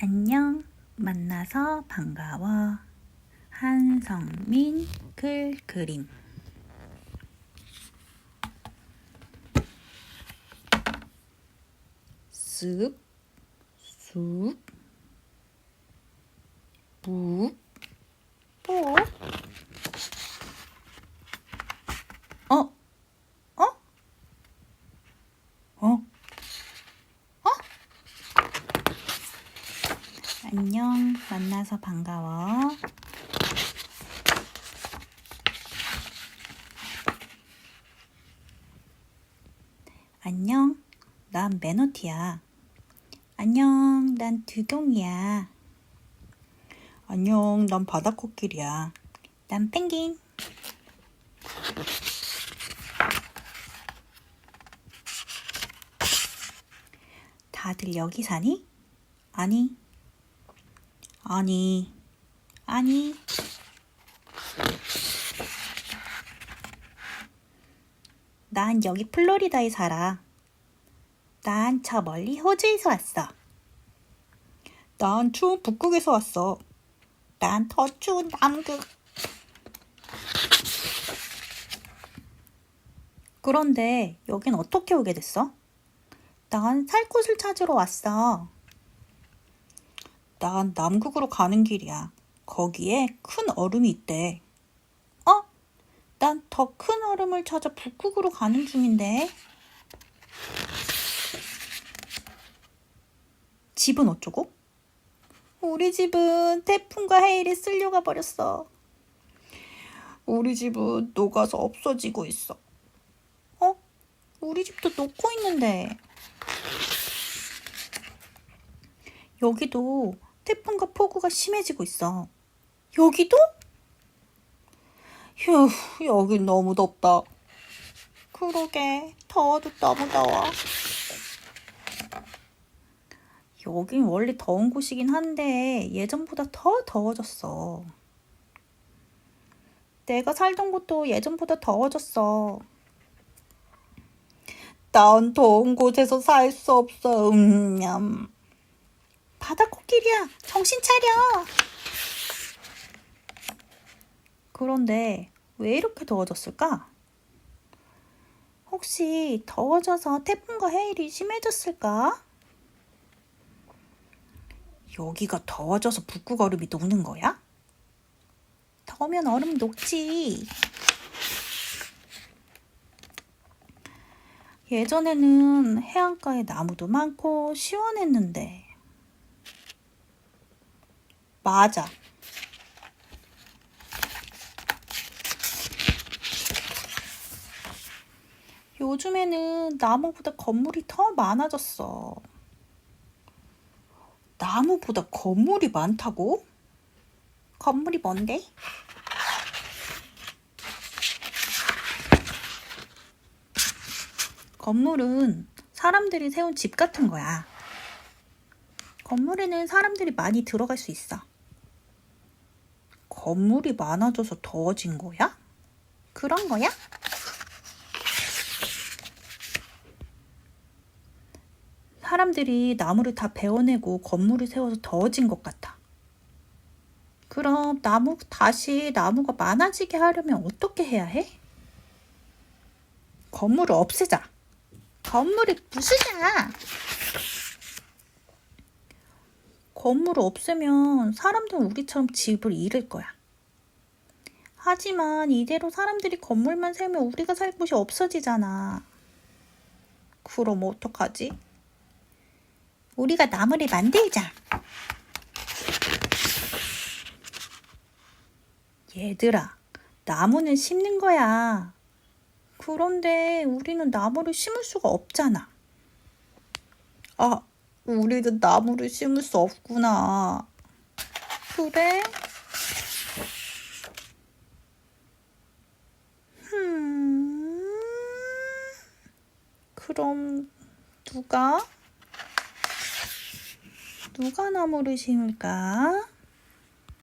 안녕, 만나서 반가워. 한성민 글 그림. 쓱, 쑥, 묵, 뽀. 어? 어? 어? 안녕, 만나서 반가워. 안녕, 난 매너티야. 안녕, 난 두경이야. 안녕, 난 바다코끼리야. 난 펭귄. 다들 여기 사니? 아니, 아니, 아니. 난 여기 플로리다에 살아. 난 저 멀리 호주에서 왔어. 난 추운 북극에서 왔어. 난 더 추운 남극. 그런데 여긴 어떻게 오게 됐어? 난 살 곳을 찾으러 왔어. 난 남극으로 가는 길이야. 거기에 큰 얼음이 있대. 어? 난 더 큰 얼음을 찾아 북극으로 가는 중인데. 집은 어쩌고? 우리 집은 태풍과 해일이 쓸려가 버렸어. 우리 집은 녹아서 없어지고 있어. 어? 우리 집도 녹고 있는데. 여기도 태풍과 폭우가 심해지고 있어. 여기도? 휴, 여긴 너무 덥다. 그러게, 더워도 너무 더워. 여긴 원래 더운 곳이긴 한데 예전보다 더 더워졌어. 내가 살던 곳도 예전보다 더워졌어. 난 더운 곳에서 살 수 없어. 음냠. 바다 코끼리야, 정신 차려. 그런데 왜 이렇게 더워졌을까? 혹시 더워져서 태풍과 해일이 심해졌을까? 여기가 더워져서 북극 얼음이 녹는 거야? 더우면 얼음 녹지. 예전에는 해안가에 나무도 많고 시원했는데. 맞아. 요즘에는 나무보다 건물이 더 많아졌어. 나무보다 건물이 많다고? 건물이 뭔데? 건물은 사람들이 세운 집 같은 거야. 건물에는 사람들이 많이 들어갈 수 있어. 건물이 많아져서 더워진 거야? 그런 거야? 사람들이 나무를 다 베어내고 건물을 세워서 더워진 것 같아. 그럼 나무 다시 나무가 많아지게 하려면 어떻게 해야 해? 건물을 없애자. 건물을 부수자. 건물을 없애면 사람들은 우리처럼 집을 잃을 거야. 하지만 이대로 사람들이 건물만 세우면 우리가 살 곳이 없어지잖아. 그럼 어떡하지? 우리가 나무를 만들자. 얘들아, 나무는 심는 거야. 그런데 우리는 나무를 심을 수가 없잖아. 아, 우리는 나무를 심을 수 없구나. 그래? 그럼 누가? 누가 나무를 심을까?